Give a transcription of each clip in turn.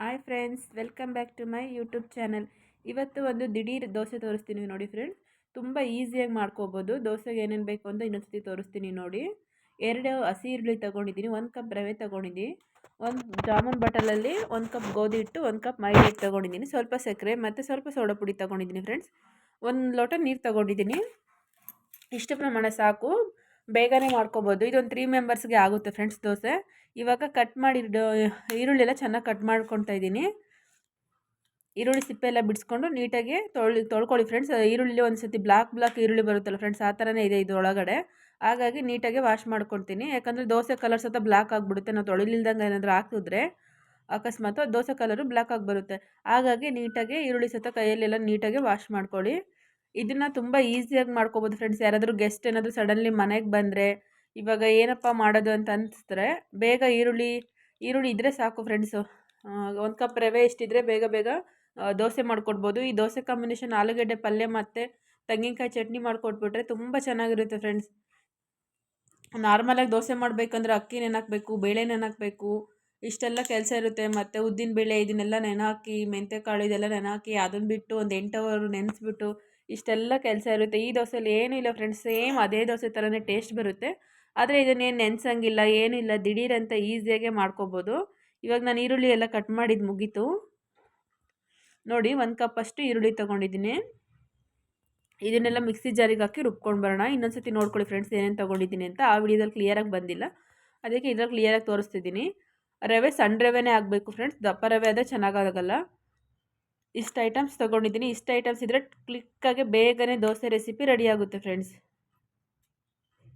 Hi friends welcome back to my YouTube channel ಇವತ್ತು ಒಂದು ದಿಢೀರ್ ದೋಸೆ ತೋರಿಸ್ತೀನಿ ನೋಡಿ ಫ್ರೆಂಡ್ಸ್ ತುಂಬ ಈಸಿಯಾಗಿ ಮಾಡ್ಕೋಬೋದು. ದೋಸೆಗೆ ಏನೇನು ಬೇಕು ಅಂತ ಇನ್ನೊಂದ್ಸತಿ ತೋರಿಸ್ತೀನಿ ನೋಡಿ. ಎರಡು ಹಸಿ ಈರುಳ್ಳಿ ತೊಗೊಂಡಿದ್ದೀನಿ, ಒಂದು ಕಪ್ ರವೆ ತೊಗೊಂಡಿದ್ದೀನಿ, ಒಂದು ಜಾಮೂನ್ ಬಟಲಲ್ಲಿ ಒಂದು ಕಪ್ ಗೋಧಿ ಹಿಟ್ಟು, ಒಂದು ಕಪ್ ಮೈದಾ ಹಿಟ್ಟು ತೊಗೊಂಡಿದ್ದೀನಿ. ಸ್ವಲ್ಪ ಸಕ್ಕರೆ ಮತ್ತು ಸ್ವಲ್ಪ ಸೋಡಾ ಪುಡಿ ತೊಗೊಂಡಿದ್ದೀನಿ ಫ್ರೆಂಡ್ಸ್ ಒಂದು ಲೋಟ ನೀರು ತೊಗೊಂಡಿದ್ದೀನಿ. ಇಷ್ಟು ಪ್ರಮಾಣ ಸಾಕು. ಬೇಗನೆ ಮಾಡ್ಕೋಬೋದು. ಇದೊಂದು ತ್ರೀ ಮೆಂಬರ್ಸ್ಗೆ ಆಗುತ್ತೆ ಫ್ರೆಂಡ್ಸ್ ದೋಸೆ. ಇವಾಗ ಕಟ್ ಮಾಡಿ ಈರುಳ್ಳಿ ಎಲ್ಲ ಚೆನ್ನಾಗಿ ಕಟ್ ಮಾಡ್ಕೊತಾ ಇದ್ದೀನಿ. ಈರುಳ್ಳಿ ಸಿಪ್ಪೆ ಎಲ್ಲ ಬಿಡಿಸ್ಕೊಂಡು ನೀಟಾಗಿ ತೊಳಿ ತೊಳ್ಕೊಳ್ಳಿ ಫ್ರೆಂಡ್ಸ್ ಈರುಳ್ಳಿ ಒಂದು ಸತಿ ಬ್ಲಾಕ್ ಬ್ಲಾಕ್ ಈರುಳ್ಳಿ ಬರುತ್ತಲ್ಲ ಫ್ರೆಂಡ್ಸ್ ಆ ಥರನೇ ಇದೆ ಇದು ಒಳಗಡೆ ಹಾಗಾಗಿ ನೀಟಾಗಿ ವಾಶ್ ಮಾಡ್ಕೊತೀನಿ. ಯಾಕಂದರೆ ದೋಸೆ ಕಲರ್ ಸತ ಬ್ಲಾಕ್ ಆಗಿಬಿಡುತ್ತೆ. ನಾವು ತೊಳಿಲಿಲ್ದಂಗೆ ಏನಾದರೂ ಹಾಕಿದ್ರೆ ಅಕಸ್ಮಾತ್ ದೋಸೆ ಕಲರು ಬ್ಲಾಕ್ ಆಗಿ ಬರುತ್ತೆ. ಹಾಗಾಗಿ ನೀಟಾಗಿ ಈರುಳ್ಳಿ ಸತ ಕೈಯಲ್ಲೆಲ್ಲ ನೀಟಾಗಿ ವಾಶ್ ಮಾಡ್ಕೊಳ್ಳಿ. ಇದನ್ನು ತುಂಬ ಈಸಿಯಾಗಿ ಮಾಡ್ಕೊಬೋದು ಫ್ರೆಂಡ್ಸ್ ಯಾರಾದರೂ ಗೆಸ್ಟ್ ಏನಾದರೂ ಸಡನ್ಲಿ ಮನೆಗೆ ಬಂದರೆ ಇವಾಗ ಏನಪ್ಪ ಮಾಡೋದು ಅಂತ ಅನಿಸಿದ್ರೆ ಬೇಗ ಈರುಳ್ಳಿ ಈರುಳ್ಳಿ ಇದ್ದರೆ ಸಾಕು ಫ್ರೆಂಡ್ಸು ಒಂದು ಕಪ್ ರವೆ ಇಷ್ಟಿದ್ರೆ ಬೇಗ ಬೇಗ ದೋಸೆ ಮಾಡಿಕೊಡ್ಬೋದು. ಈ ದೋಸೆ ಕಾಂಬಿನೇಷನ್ ಆಲೂಗಡ್ಡೆ ಪಲ್ಯ ಮತ್ತು ತೆಂಗಿನಕಾಯಿ ಚಟ್ನಿ ಮಾಡಿಕೊಟ್ಬಿಟ್ರೆ ತುಂಬ ಚೆನ್ನಾಗಿರುತ್ತೆ ಫ್ರೆಂಡ್ಸ್ ನಾರ್ಮಲಾಗಿ ದೋಸೆ ಮಾಡಬೇಕಂದ್ರೆ ಅಕ್ಕಿ ನೆನಾಕಬೇಕು, ಬೇಳೆ ನೆನಾಕಬೇಕು. ಇಷ್ಟೆಲ್ಲ ಕೆಲಸ ಇರುತ್ತೆ. ಮತ್ತು ಉದ್ದಿನ ಬೇಳೆ ಇದನ್ನೆಲ್ಲ ನೆನಾಕಿ ಮೆಂತ್ಯಕಾಳು ಇದೆಲ್ಲ ನೆನಾಕಿ ಅದನ್ನು ಬಿಟ್ಟು ಒಂದು ಎಂಟು ಅವರ್ ನೆನೆಸ್ಬಿಟ್ಟು ಇಷ್ಟೆಲ್ಲ ಕೆಲಸ ಇರುತ್ತೆ. ಈ ದೋಸೆಯಲ್ಲಿ ಏನೂ ಇಲ್ಲ ಫ್ರೆಂಡ್ಸ್ ಸೇಮ್ ಅದೇ ದೋಸೆ ಥರನೇ ಟೇಸ್ಟ್ ಬರುತ್ತೆ. ಆದರೆ ಇದನ್ನೇನು ನೆನೆಸಂಗಿಲ್ಲ, ಏನಿಲ್ಲ, ದಿಢೀರಂತ ಈಸಿಯಾಗೆ ಮಾಡ್ಕೋಬೋದು. ಇವಾಗ ನಾನು ಈರುಳ್ಳಿ ಎಲ್ಲ ಕಟ್ ಮಾಡಿದ್ದು ಮುಗೀತು. ನೋಡಿ ಒಂದು ಕಪ್ಪಷ್ಟು ಈರುಳ್ಳಿ ತೊಗೊಂಡಿದ್ದೀನಿ. ಇದನ್ನೆಲ್ಲ ಮಿಕ್ಸಿ ಜಾರಿಗೆ ಹಾಕಿ ರುಬ್ಕೊಂಡು ಬರೋಣ. ಇನ್ನೊಂದು ಸತಿ ನೋಡ್ಕೊಳ್ಳಿ ಫ್ರೆಂಡ್ಸ್ ಏನೇನು ತೊಗೊಂಡಿದ್ದೀನಿ ಅಂತ. ಆ ವಿಡಿಯೋದಲ್ಲಿ ಕ್ಲಿಯರಾಗಿ ಬಂದಿಲ್ಲ. ಅದಕ್ಕೆ ಇದ್ರಲ್ಲಿ ಕ್ಲಿಯರಾಗಿ ತೋರಿಸ್ತಿದ್ದೀನಿ. ರವೆ ಸಣ್ಣ ರವೆನೇ ಆಗಬೇಕು ಫ್ರೆಂಡ್ಸ್. ದಪ್ಪ ರವೆ ಆದರೆ ಚೆನ್ನಾಗಾಗಲ್ಲ. ಇಷ್ಟು ಐಟಮ್ಸ್ ತೊಗೊಂಡಿದ್ದೀನಿ. ಇಷ್ಟು ಐಟಮ್ಸ್ ಇದ್ದರೆ ಕ್ಲಿಕ್ಕಾಗಿ ಬೇಗನೆ ದೋಸೆ ರೆಸಿಪಿ ರೆಡಿ ಆಗುತ್ತೆ ಫ್ರೆಂಡ್ಸ್.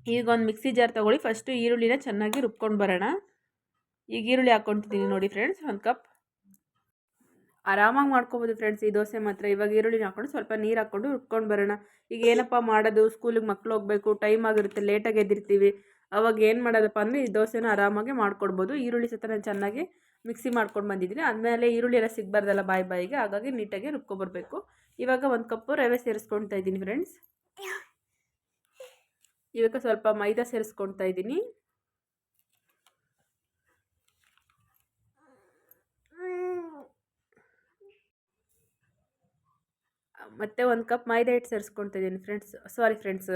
ಈಗ ಒಂದು ಮಿಕ್ಸಿ ಜಾರ್ ತೊಗೊಳ್ಳಿ. ಫಸ್ಟು ಈರುಳ್ಳಿನ ಚೆನ್ನಾಗಿ ರುಬ್ಕೊಂಡು ಬರೋಣ. ಈಗ ಈರುಳ್ಳಿ ಹಾಕ್ಕೊತಿದ್ದೀನಿ ನೋಡಿ ಫ್ರೆಂಡ್ಸ್ ಒಂದು ಕಪ್ ಆರಾಮಾಗಿ ಮಾಡ್ಕೊಬೋದು ಫ್ರೆಂಡ್ಸ್ ಈ ದೋಸೆ ಮಾತ್ರ. ಇವಾಗ ಈರುಳ್ಳಿನ ಹಾಕ್ಕೊಂಡು ಸ್ವಲ್ಪ ನೀರು ಹಾಕ್ಕೊಂಡು ರುಬ್ಕೊಂಡು ಬರೋಣ. ಈಗ ಏನಪ್ಪ ಮಾಡೋದು? ಸ್ಕೂಲಿಗೆ ಮಕ್ಕಳು ಹೋಗಬೇಕು ಟೈಮ್ ಆಗಿರುತ್ತೆ ಲೇಟಾಗಿ ಎದ್ದಿರ್ತೀವಿ. ಅವಾಗ ಏನು ಮಾಡೋದಪ್ಪ ಅಂದರೆ ಈ ದೋಸೆನ ಆರಾಮಾಗಿ ಮಾಡ್ಕೊಡ್ಬೋದು. ಈರುಳ್ಳಿ ಸತ ನಾನು ಚೆನ್ನಾಗಿ ಮಿಕ್ಸಿ ಮಾಡ್ಕೊಂಡು ಬಂದಿದ್ದೀನಿ. ಆದಮೇಲೆ ಈರುಳ್ಳಿ ಎಲ್ಲ ಸಿಗಬಾರ್ದಲ್ಲ ಬಾಯಿ ಬಾಯಿಗೆ, ಹಾಗಾಗಿ ನೀಟಾಗಿ ರುಬ್ಕೊಬರ್ಬೇಕು ಇವಾಗ ಒಂದು ಕಪ್ಪು ರವೆ ಸೇರಿಸ್ಕೊಳ್ತಾ ಇದ್ದೀನಿ ಫ್ರೆಂಡ್ಸ್ ಇವಾಗ ಸ್ವಲ್ಪ ಮೈದಾ ಸೇರಿಸ್ಕೊಳ್ತಾ ಇದ್ದೀನಿ. ಮತ್ತು ಒಂದು ಕಪ್ ಮೈದಾ ಹಿಟ್ಟು ಸೇರಿಸ್ಕೊಳ್ತಾ ಇದ್ದೀನಿ ಫ್ರೆಂಡ್ಸ್. ಸಾರಿ ಫ್ರೆಂಡ್ಸ್,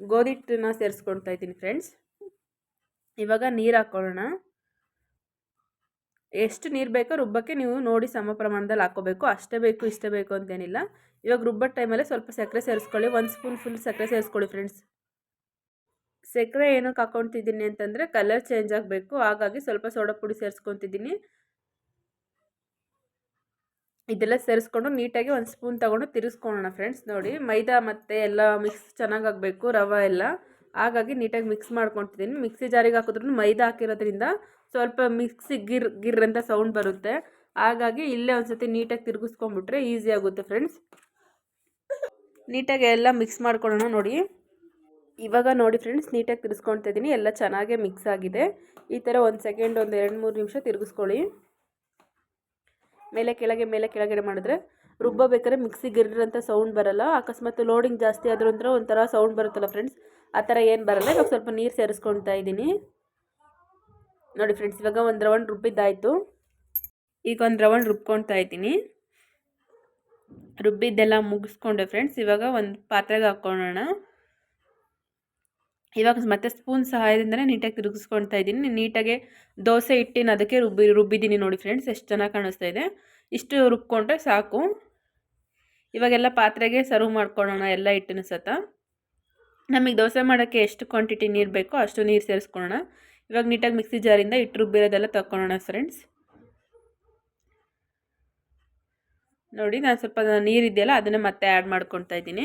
ಗೋಧಿ ಹಿಟ್ಟನ್ನ ಸೇರಿಸ್ಕೊಳ್ತಾ ಇದ್ದೀನಿ ಫ್ರೆಂಡ್ಸ್. ಇವಾಗ ನೀರು ಹಾಕ್ಕೊಳ್ಳೋಣ ಎಷ್ಟು ನೀರು ಬೇಕೋ ರುಬ್ಬಕ್ಕೆ ನೀವು ನೋಡಿ ಸಮ ಪ್ರಮಾಣದಲ್ಲಿ ಹಾಕೋಬೇಕು. ಅಷ್ಟೇ ಬೇಕು, ಇಷ್ಟೇ ಬೇಕು ಅಂತೇನಿಲ್ಲ. ಇವಾಗ ರುಬ್ಬೋ ಟೈಮಲ್ಲಿ ಸ್ವಲ್ಪ ಸಕ್ಕರೆ ಸೇರಿಸ್ಕೊಳ್ಳಿ. ಒಂದು ಸ್ಪೂನ್ ಫುಲ್ ಸಕ್ಕರೆ ಸೇರಿಸ್ಕೊಳ್ಳಿ ಫ್ರೆಂಡ್ಸ್. ಸಕ್ಕರೆ ಏನಕ್ಕೆ ಹಾಕ್ಕೊತಿದ್ದೀನಿ ಅಂತಂದರೆ ಕಲರ್ ಚೇಂಜ್ ಆಗಬೇಕು. ಹಾಗಾಗಿ ಸ್ವಲ್ಪ ಸೋಡಾ ಪುಡಿ ಸೇರಿಸ್ಕೊತಿದ್ದೀನಿ ಇದೆಲ್ಲ ಸೇರಿಸ್ಕೊಂಡು ನೀಟಾಗಿ ಒಂದು ಸ್ಪೂನ್ ತೊಗೊಂಡು ತಿರುಗಿಸ್ಕೊಳ್ಳೋಣ ಫ್ರೆಂಡ್ಸ್ ನೋಡಿ ಮೈದಾ ಮತ್ತು ಎಲ್ಲ ಮಿಕ್ಸ್ ಚೆನ್ನಾಗಿ ಆಗಬೇಕು, ರವೆ ಎಲ್ಲ. ಹಾಗಾಗಿ ನೀಟಾಗಿ ಮಿಕ್ಸ್ ಮಾಡ್ಕೊತಿದ್ದೀನಿ ಮಿಕ್ಸಿ ಜಾರಿಗೆ ಹಾಕಿದ್ರೂ ಮೈದಾ ಹಾಕಿರೋದ್ರಿಂದ ಸ್ವಲ್ಪ ಮಿಕ್ಸಿ ಗಿರ್ ಗಿರ್ ಅಂತ ಸೌಂಡ್ ಬರುತ್ತೆ. ಹಾಗಾಗಿ ಇಲ್ಲೇ ಒಂದು ಸತಿ ನೀಟಾಗಿ ತಿರುಗಿಸ್ಕೊಂಬಿಟ್ರೆ ಈಸಿ ಆಗುತ್ತೆ ಫ್ರೆಂಡ್ಸ್ ನೀಟಾಗಿ ಎಲ್ಲ ಮಿಕ್ಸ್ ಮಾಡ್ಕೊಳ್ಳೋಣ ನೋಡಿ. ಇವಾಗ ನೋಡಿ ಫ್ರೆಂಡ್ಸ್ ನೀಟಾಗಿ ತಿರ್ಸ್ಕೊಳ್ತಾ ಇದ್ದೀನಿ ಎಲ್ಲ ಚೆನ್ನಾಗೇ ಮಿಕ್ಸ್ ಆಗಿದೆ. ಈ ಥರ ಒಂದು ಸೆಕೆಂಡ್ ಒಂದು ಎರಡು, ಮೂರು ನಿಮಿಷ ತಿರುಗಿಸ್ಕೊಳ್ಳಿ. ಮೇಲೆ ಕೆಳಗೆ, ಮೇಲೆ ಕೆಳಗಡೆ ಮಾಡಿದ್ರೆ ರುಬ್ಬಬೇಕಾದ್ರೆ ಮಿಕ್ಸಿ ಗಿರ್ರಂತ ಸೌಂಡ್ ಬರಲ್ಲ. ಅಕಸ್ಮಾತ್ ಲೋಡಿಂಗ್ ಜಾಸ್ತಿ ಆದರೂ ಅಂದ್ರೆ ಒಂಥರ ಸೌಂಡ್ ಬರುತ್ತಲ್ಲ ಫ್ರೆಂಡ್ಸ್ ಆ ಥರ ಏನು ಬರಲ್ಲ. ಇವಾಗ ಸ್ವಲ್ಪ ನೀರು ಸೇರಿಸ್ಕೊಳ್ತಾ ಇದ್ದೀನಿ ನೋಡಿ ಫ್ರೆಂಡ್ಸ್ ಇವಾಗ ಒಂದು ರೌಂಡ್ ರುಬ್ಬಿದ್ದಾಯಿತು. ಈಗ ಒಂದು ರೌಂಡ್ ರುಬ್ಕೊಳ್ತಾ ಇದ್ದೀನಿ ರುಬ್ಬಿದ್ದೆಲ್ಲ ಮುಗಿಸ್ಕೊಂಡೆ ಫ್ರೆಂಡ್ಸ್ ಇವಾಗ ಒಂದು ಪಾತ್ರೆಗೆ ಹಾಕ್ಕೊಳ್ಳೋಣ. ಇವಾಗ ಮತ್ತೆ ಸ್ಪೂನ್ ಸಹಾಯದಿಂದಲೇ ನೀಟಾಗಿ ತಿರುಗಿಸ್ಕೊಳ್ತಾ ಇದ್ದೀನಿ. ನೀಟಾಗೆ ದೋಸೆ ಹಿಟ್ಟಿನ ಅದಕ್ಕೆ ರುಬ್ಬಿ, ರುಬ್ಬಿದ್ದೀನಿ ನೋಡಿ ಫ್ರೆಂಡ್ಸ್ ಎಷ್ಟು ಚೆನ್ನಾಗಿ ಕಾಣಿಸ್ತಾ ಇದೆ. ಇಷ್ಟು ರುಬ್ಕೊಂಡ್ರೆ ಸಾಕು. ಇವಾಗೆಲ್ಲ ಪಾತ್ರೆಗೆ ಸರ್ವ್ ಮಾಡ್ಕೊಳ್ಳೋಣ ಎಲ್ಲ ಹಿಟ್ಟಿನ ಸತ. ನಮಗೆ ದೋಸೆ ಮಾಡೋಕ್ಕೆ ಎಷ್ಟು ಕ್ವಾಂಟಿಟಿ ನೀರು ಬೇಕೋ ಅಷ್ಟು ನೀರು ಸೇರಿಸ್ಕೊಳ್ಳೋಣ. ಇವಾಗ ನೀಟಾಗಿ ಮಿಕ್ಸಿ ಜಾರಿಂದ ಹಿಟ್ಟು ರುಬ್ಬಿರೋದೆಲ್ಲ ತಗೊಳ್ಳೋಣ ಫ್ರೆಂಡ್ಸ್ ನೋಡಿ ನಾನು ಸ್ವಲ್ಪ ನೀರಿದೆಯಲ್ಲ ಅದನ್ನೇ ಮತ್ತೆ ಆ್ಯಡ್ ಮಾಡ್ಕೊತಾ ಇದ್ದೀನಿ.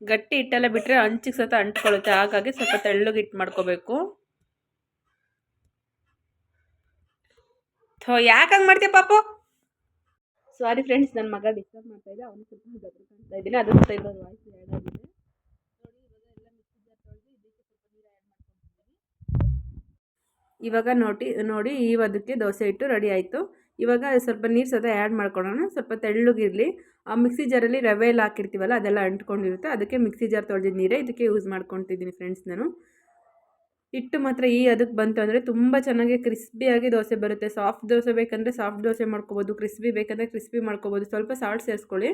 ಗಟ್ಟಿ ಹಿಟ್ಟೆಲ್ಲ ಬಿಟ್ಟರೆ ಹಂಚಿಗೆ ಸತ ಅಂಟ್ಕೊಳ್ಳುತ್ತೆ. ಹಾಗಾಗಿ ಸ್ವಲ್ಪ ತೆಳ್ಳಗೆ ಹಿಟ್ಟು ಮಾಡ್ಕೋಬೇಕು. ಥೋ ಯಾಕೆ ಹಂಗೆ ಮಾಡ್ತೀಯ ಪಾಪು? ಸಾರಿ ಫ್ರೆಂಡ್ಸ್ ನನ್ನ ಮಗ ಡಿಸ್ಟರ್ಬ್ ಮಾಡ್ತಾ ಇದ್ದೆ ಅವನು ಸ್ವಲ್ಪ ಗದ್ರ ಕಾಣ್ತಾ ಇದ್ದೀನಿ. ಅದು ಸ್ವಲ್ಪ ಇರೋದು ವಾಯ್ಸ್ ಆ್ಯಡ್ ಆಗಿದೆ. ಇವಾಗ ನೋಡಿ ನೋಡಿ ಈ ಅದಕ್ಕೆ ದೋಸೆ ಹಿಟ್ಟು ರೆಡಿ ಆಯಿತು. ಇವಾಗ ಸ್ವಲ್ಪ ನೀರು ಸದ ಆ್ಯಡ್ ಮಾಡ್ಕೊಳ್ಳೋಣ ಸ್ವಲ್ಪ ತೆಳ್ಳಗಿರಲಿ. ಆ ಮಿಕ್ಸಿ ಜಾರಲ್ಲಿ ರವೆ ಎಲ್ಲ ಹಾಕಿರ್ತೀವಲ್ಲ, ಅದೆಲ್ಲ ಅಂಟ್ಕೊಂಡಿರುತ್ತೆ. ಅದಕ್ಕೆ ಮಿಕ್ಸಿ ಜಾರ್ ತೊಳೆದಿದ್ದ ನೀರೇ ಇದಕ್ಕೆ ಯೂಸ್ ಮಾಡ್ಕೊತಿದ್ದೀನಿ ಫ್ರೆಂಡ್ಸ್ ನಾನು. ಹಿಟ್ಟು ಮಾತ್ರ ಈ ಅದಕ್ಕೆ ಬಂತು ಅಂದರೆ ತುಂಬ ಚೆನ್ನಾಗಿ ಕ್ರಿಸ್ಪಿಯಾಗಿ ದೋಸೆ ಬರುತ್ತೆ. ಸಾಫ್ಟ್ ದೋಸೆ ಬೇಕಂದರೆ ಸಾಫ್ಟ್ ದೋಸೆ ಮಾಡ್ಕೋಬೋದು ಕ್ರಿಸ್ಪಿ ಬೇಕಂದರೆ ಕ್ರಿಸ್ಪಿ ಮಾಡ್ಕೋಬೋದು. ಸ್ವಲ್ಪ ಸಾಲ್ಟ್ ಸೇರಿಸ್ಕೊಳ್ಳಿ.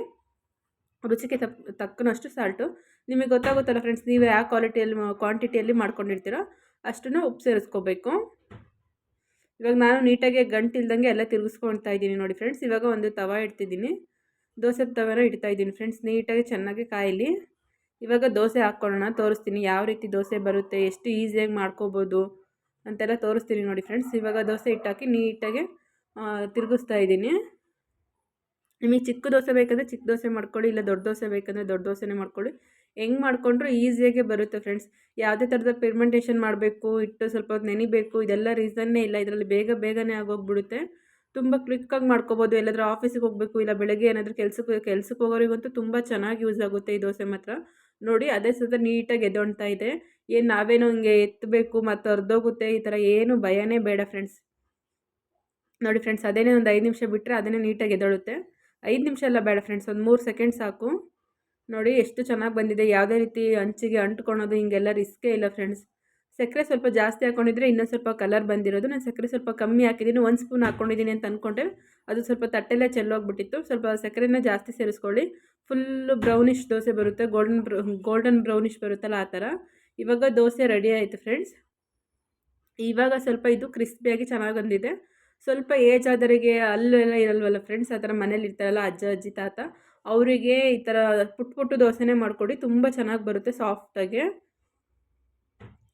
ರುಚಿಗೆ ತಪ್ಪ ತಕ್ಕನಷ್ಟು ಸಾಲ್ಟು ನಿಮಗೆ ಗೊತ್ತಾಗುತ್ತಲ್ಲ ಫ್ರೆಂಡ್ಸ್ ನೀವು ಯಾವ ಕ್ವಾಲಿಟಿಯಲ್ಲಿ ಕ್ವಾಂಟಿಟಿಯಲ್ಲಿ ಮಾಡ್ಕೊಂಡಿರ್ತೀರೋ? ಅಷ್ಟನ್ನು ಉಪ್ಪು ಸೇರಿಸ್ಕೋಬೇಕು. ಇವಾಗ ನಾನು ನೀಟಾಗಿ ಗಂಟಿಲ್ದಂಗೆ ಎಲ್ಲ ತಿರುಗಿಸ್ಕೊಳ್ತಾ ಇದ್ದೀನಿ ನೋಡಿ ಫ್ರೆಂಡ್ಸ್ ಇವಾಗ ಒಂದು ತವ ಇಡ್ತಿದ್ದೀನಿ. ದೋಸೆ ತವನ ಇಡ್ತಾ ಇದ್ದೀನಿ ಫ್ರೆಂಡ್ಸ್ ನೀಟಾಗಿ ಚೆನ್ನಾಗಿ ಕಾಯಿಲಿ. ಇವಾಗ ದೋಸೆ ಹಾಕ್ಕೊಳ್ಳೋಣ. ತೋರಿಸ್ತೀನಿ ಯಾವ ರೀತಿ ದೋಸೆ ಬರುತ್ತೆ, ಎಷ್ಟು ಈಸಿಯಾಗಿ ಮಾಡ್ಕೋಬೋದು ಅಂತೆಲ್ಲ ತೋರಿಸ್ತೀನಿ ನೋಡಿ ಫ್ರೆಂಡ್ಸ್ ಇವಾಗ ದೋಸೆ ಇಟ್ಟಾಕಿ ನೀಟಾಗಿ ತಿರುಗಿಸ್ತಾ ಇದ್ದೀನಿ. ನಿಮಗೆ ಚಿಕ್ಕ ದೋಸೆ ಬೇಕಂದರೆ ಚಿಕ್ಕ ದೋಸೆ ಮಾಡ್ಕೊಳ್ಳಿ, ಇಲ್ಲ ದೊಡ್ಡ ದೋಸೆ ಬೇಕಂದರೆ ದೊಡ್ಡ ದೋಸೆನೇ ಮಾಡ್ಕೊಳ್ಳಿ. ಹೆಂಗೆ ಮಾಡಿಕೊಂಡ್ರು ಈಸಿಯಾಗೆ ಬರುತ್ತೆ ಫ್ರೆಂಡ್ಸ್ ಯಾವುದೇ ಥರದ ಪಿರ್ಮೆಂಟೇಷನ್ ಮಾಡಬೇಕು, ಇಟ್ಟು ಸ್ವಲ್ಪ ಹೊತ್ತು ನೆನಿಬೇಕು, ಇದೆಲ್ಲ ರೀಸನ್ನೇ ಇಲ್ಲ. ಇದರಲ್ಲಿ ಬೇಗ ಬೇಗನೆ ಆಗೋಗ್ಬಿಡುತ್ತೆ. ತುಂಬ ಕ್ಲಿಕ್ಕಾಗಿ ಮಾಡ್ಕೋಬೋದು. ಎಲ್ಲಾದರೂ ಆಫೀಸಿಗೆ ಹೋಗಬೇಕು, ಇಲ್ಲ ಬೆಳಗ್ಗೆ ಏನಾದರೂ ಕೆಲಸಕ್ಕೆ ಕೆಲಸಕ್ಕೆ ಹೋಗೋರಿಗಂತೂ ತುಂಬ ಚೆನ್ನಾಗಿ ಯೂಸ್ ಆಗುತ್ತೆ ಈ ದೋಸೆ ಮಾತ್ರ. ನೋಡಿ, ಅದೇ ಸತ ನೀಟಾಗಿ ಎದ್ದೊಣ್ತಾ ಇದೆ. ಏನು ನಾವೇನೋ ಹಿಂಗೆ ಎತ್ತಬೇಕು ಮತ್ತು ಅರ್ಧೋಗುತ್ತೆ ಈ ಥರ ಏನು ಭಯನೇ ಬೇಡ ಫ್ರೆಂಡ್ಸ್ ನೋಡಿ ಫ್ರೆಂಡ್ಸ್ ಅದೇನೇ ಒಂದು ಐದು ನಿಮಿಷ ಬಿಟ್ಟರೆ ಅದನ್ನೇ ನೀಟಾಗಿ ಎದ್ದೊಳುತ್ತೆ ಐದು ನಿಮಿಷ ಎಲ್ಲ ಬೇಡ ಫ್ರೆಂಡ್ಸ್ ಒಂದು ಮೂರು ಸೆಕೆಂಡ್ ಸಾಕು. ನೋಡಿ ಎಷ್ಟು ಚೆನ್ನಾಗಿ ಬಂದಿದೆ. ಯಾವುದೇ ರೀತಿ ಅಂಚಿಗೆ ಅಂಟ್ಕೊಳೋದು ಹಿಂಗೆಲ್ಲ ರಿಸ್ಕೇ ಇಲ್ಲ ಫ್ರೆಂಡ್ಸ್. ಸಕ್ಕರೆ ಸ್ವಲ್ಪ ಜಾಸ್ತಿ ಹಾಕ್ಕೊಂಡಿದ್ರೆ ಇನ್ನೊಂದು ಸ್ವಲ್ಪ ಕಲರ್ ಬಂದಿರೋದು. ನಾನು ಸಕ್ಕರೆ ಸ್ವಲ್ಪ ಕಮ್ಮಿ ಹಾಕಿದ್ದೀನಿ. ಒಂದು ಸ್ಪೂನ್ ಹಾಕ್ಕೊಂಡಿದ್ದೀನಿ ಅಂತ ಅಂದ್ಕೊಂಡೆ ಅದು ಸ್ವಲ್ಪ ತಟ್ಟೆಲ್ಲೇ ಚೆಲ್ಲೋಗ್ಬಿಟ್ಟಿತ್ತು. ಸ್ವಲ್ಪ ಸಕ್ಕರೆನ ಜಾಸ್ತಿ ಸೇರಿಸ್ಕೊಳ್ಳಿ. ಫುಲ್ಲು ಬ್ರೌನಿಶ್ ದೋಸೆ ಬರುತ್ತೆ. ಗೋಲ್ಡನ್ ಬ್ರೌ ಗೋಲ್ಡನ್ ಬ್ರೌನಿಷ್ ಬರುತ್ತಲ್ಲ ಆ ಥರ. ಇವಾಗ ದೋಸೆ ರೆಡಿ ಆಯಿತು ಫ್ರೆಂಡ್ಸ್. ಇವಾಗ ಸ್ವಲ್ಪ ಇದು ಕ್ರಿಸ್ಪಿಯಾಗಿ ಚೆನ್ನಾಗಿ ಬಂದಿದೆ. ಸ್ವಲ್ಪ ಏಜ್ ಆದವರಿಗೆ ಅಲ್ಲೆಲ್ಲ ಇರಲ್ವಲ್ಲ ಫ್ರೆಂಡ್ಸ್. ಆ ಥರ ಮನೇಲಿ ಇರ್ತಾರಲ್ಲ ಅಜ್ಜ, ಅಜ್ಜಿ, ತಾತ. ಅವರಿಗೆ ಈ ಥರ ಪುಟ್ಟ ಪುಟ್ಟು ದೋಸೆನೇ ಮಾಡಿಕೊಡಿ, ತುಂಬ ಚೆನ್ನಾಗಿ ಬರುತ್ತೆ ಸಾಫ್ಟಾಗಿ.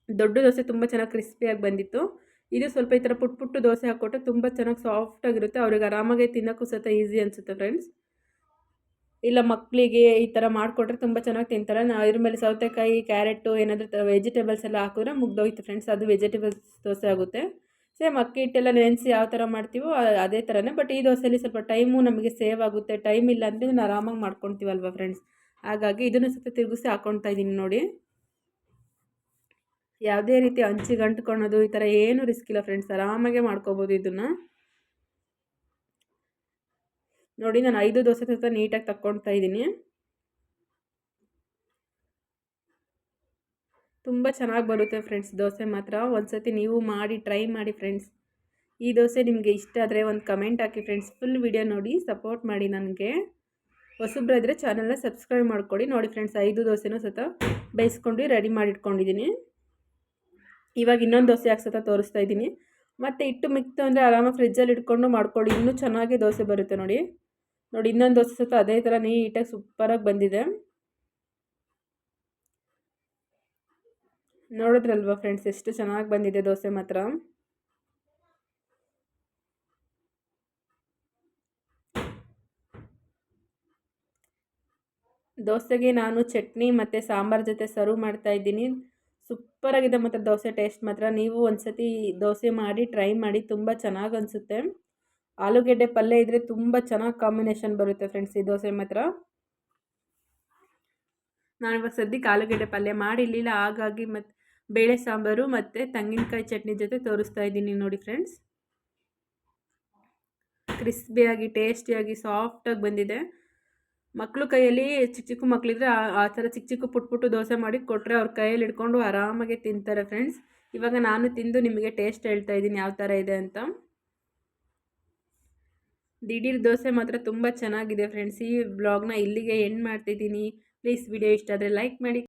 ದೊಡ್ಡ ದೋಸೆ ತುಂಬ ಚೆನ್ನಾಗಿ ಕ್ರಿಸ್ಪಿಯಾಗಿ ಬಂದಿತ್ತು. ಇದು ಸ್ವಲ್ಪ ಈ ಥರ ಪುಟ್ಟ ಪುಟ್ಟು ದೋಸೆ ಹಾಕ್ಕೊಟ್ರೆ ತುಂಬ ಚೆನ್ನಾಗಿ ಸಾಫ್ಟಾಗಿರುತ್ತೆ, ಅವ್ರಿಗೆ ಆರಾಮಾಗೆ ತಿನ್ನೋಕ್ಕೂ ಸತ ಈಸಿ ಅನಿಸುತ್ತೆ ಫ್ರೆಂಡ್ಸ್. ಇಲ್ಲ ಮಕ್ಕಳಿಗೆ ಈ ಥರ ಮಾಡಿಕೊಟ್ರೆ ತುಂಬ ಚೆನ್ನಾಗಿ ತಿಂತಾರೆ. ನಾ ಇದ್ರ ಮೇಲೆ ಸೌತೆಕಾಯಿ ಕ್ಯಾರೆಟು ಏನಾದರೂ ವೆಜಿಟೇಬಲ್ಸ್ ಎಲ್ಲ ಹಾಕಿದ್ರೆ ಮುಗ್ದೋಯ್ತು ಫ್ರೆಂಡ್ಸ್, ಅದು ವೆಜಿಟೇಬಲ್ಸ್ ದೋಸೆ ಆಗುತ್ತೆ. ಸೇಮ್ ಅಕ್ಕಿ ಹಿಟ್ಟೆಲ್ಲ ನೆನೆಸಿ ಯಾವ ಥರ ಮಾಡ್ತೀವೋ ಅದೇ ಥರನೇ. ಬಟ್ ಈ ದೋಸೆಯಲ್ಲಿ ಸ್ವಲ್ಪ ಟೈಮು ನಮಗೆ ಸೇವ್ ಆಗುತ್ತೆ. ಟೈಮ್ ಇಲ್ಲ ಅಂದರೆ ನಾನು ಆರಾಮಾಗಿ ಮಾಡ್ಕೊತೀವಲ್ವ ಫ್ರೆಂಡ್ಸ್ ಹಾಗಾಗಿ ಇದನ್ನು ಸ್ವಲ್ಪ ತಿರುಗಿಸಿ ಹಾಕ್ಕೊಳ್ತಾ ಇದ್ದೀನಿ ನೋಡಿ. ಯಾವುದೇ ರೀತಿ ಹಂಚಿಗೆ ಅಂಟ್ಕೊಳೋದು ಈ ಥರ ಏನೂ ರಿಸ್ಕ್ ಇಲ್ಲ ಫ್ರೆಂಡ್ಸ್ ಆರಾಮಾಗೆ ಮಾಡ್ಕೋಬೋದು ಇದನ್ನು. ನೋಡಿ, ನಾನು ಐದು ದೋಸೆ ಸ್ವಲ್ಪ ನೀಟಾಗಿ ತಕ್ಕೊಳ್ತಾ ಇದ್ದೀನಿ. ತುಂಬ ಚೆನ್ನಾಗಿ ಬರುತ್ತೆ ಫ್ರೆಂಡ್ಸ್ ದೋಸೆ ಮಾತ್ರ. ಒಂದು ಸತಿ ನೀವು ಮಾಡಿ ಟ್ರೈ ಮಾಡಿ ಫ್ರೆಂಡ್ಸ್ ಈ ದೋಸೆ ನಿಮಗೆ ಇಷ್ಟ ಆದರೆ ಒಂದು ಕಮೆಂಟ್ ಹಾಕಿ ಫ್ರೆಂಡ್ಸ್ ಫುಲ್ ವಿಡಿಯೋ ನೋಡಿ ಸಪೋರ್ಟ್ ಮಾಡಿ ನನಗೆ. ಹೊಸಬ್ರಾದರೆ ಚಾನಲ್ನ ಸಬ್ಸ್ಕ್ರೈಬ್ ಮಾಡ್ಕೊಳ್ಳಿ ನೋಡಿ ಫ್ರೆಂಡ್ಸ್ ಐದು ದೋಸೆನೂ ಸತ ಬೇಯಿಸ್ಕೊಂಡು ರೆಡಿ ಮಾಡಿಟ್ಕೊಂಡಿದ್ದೀನಿ ಇವಾಗ ಇನ್ನೊಂದು ದೋಸೆ ಹಾಕಿ ಸತ ತೋರಿಸ್ತಾ ಇದ್ದೀನಿ. ಮತ್ತು ಇಟ್ಟು ಮಿಕ್ತು ಅಂದರೆ ಆರಾಮಾಗಿ ಫ್ರಿಜ್ಜಲ್ಲಿ ಇಟ್ಕೊಂಡು ಮಾಡ್ಕೊಳ್ಳಿ. ಇನ್ನೂ ಚೆನ್ನಾಗಿ ದೋಸೆ ಬರುತ್ತೆ ನೋಡಿ. ನೋಡಿ, ಇನ್ನೊಂದು ದೋಸೆ ಸತ ಅದೇ ಥರ ನೀಟಾಗಿ ಸೂಪರಾಗಿ ಬಂದಿದೆ. ನೋಡಿದ್ರಲ್ವ ಫ್ರೆಂಡ್ಸ್ ಎಷ್ಟು ಚೆನ್ನಾಗಿ ಬಂದಿದೆ ದೋಸೆ ಮಾತ್ರ. ದೋಸೆಗೆ ನಾನು ಚಟ್ನಿ ಮತ್ತು ಸಾಂಬಾರ್ ಜೊತೆ ಸರ್ವ್ ಮಾಡ್ತಾ ಇದ್ದೀನಿ. ಸೂಪರಾಗಿದೆ ಮತ್ತು ದೋಸೆ ಟೇಸ್ಟ್ ಮಾತ್ರ. ನೀವು ಒಂದ್ಸತಿ ದೋಸೆ ಮಾಡಿ ಟ್ರೈ ಮಾಡಿ ತುಂಬ ಚೆನ್ನಾಗಿ ಅನಿಸುತ್ತೆ. ಆಲೂಗೆಡ್ಡೆ ಪಲ್ಯ ಇದ್ದರೆ ತುಂಬ ಚೆನ್ನಾಗಿ ಕಾಂಬಿನೇಷನ್ ಬರುತ್ತೆ ಫ್ರೆಂಡ್ಸ್ ಈ ದೋಸೆ ಮಾತ್ರ. ನಾನು ಇವಾಗ ಸದ್ಯಕ್ಕೆ ಆಲೂಗೆಡ್ಡೆ ಪಲ್ಯ ಮಾಡಿರಲಿಲ್ಲ, ಹಾಗಾಗಿ ಮತ್ತು ಬೇಳೆ ಸಾಂಬಾರು ಮತ್ತು ತೆಂಗಿನಕಾಯಿ ಚಟ್ನಿ ಜೊತೆ ತೋರಿಸ್ತಾ ಇದ್ದೀನಿ ನೋಡಿ ಫ್ರೆಂಡ್ಸ್ ಕ್ರಿಸ್ಪಿಯಾಗಿ ಟೇಸ್ಟಿಯಾಗಿ ಸಾಫ್ಟಾಗಿ ಬಂದಿದೆ. ಮಕ್ಕಳು ಕೈಯಲ್ಲಿ ಚಿಕ್ಕ ಚಿಕ್ಕ ಮಕ್ಕಳಿದ್ರೆ ಆ ಥರ ಚಿಕ್ಕ ಚಿಕ್ಕ ಪುಟ್ ಪುಟ್ಟು ದೋಸೆ ಮಾಡಿ ಕೊಟ್ಟರೆ ಅವ್ರ ಕೈಯಲ್ಲಿ ಇಟ್ಕೊಂಡು ಆರಾಮಾಗಿ ತಿಂತಾರೆ ಫ್ರೆಂಡ್ಸ್ ಇವಾಗ ನಾನು ತಿಂದು ನಿಮಗೆ ಟೇಸ್ಟ್ ಹೇಳ್ತಾ ಇದ್ದೀನಿ ಯಾವ ಥರ ಇದೆ ಅಂತ. ದಿಢೀರ್ ದೋಸೆ ಮಾತ್ರ ತುಂಬ ಚೆನ್ನಾಗಿದೆ ಫ್ರೆಂಡ್ಸ್ ಈ ಬ್ಲಾಗ್ನ ಇಲ್ಲಿಗೆ ಎಂಡ್ ಮಾಡ್ತಿದ್ದೀನಿ. ಪ್ಲೀಸ್ ವಿಡಿಯೋ ಇಷ್ಟ ಆದರೆ ಲೈಕ್ ಮಾಡಿ.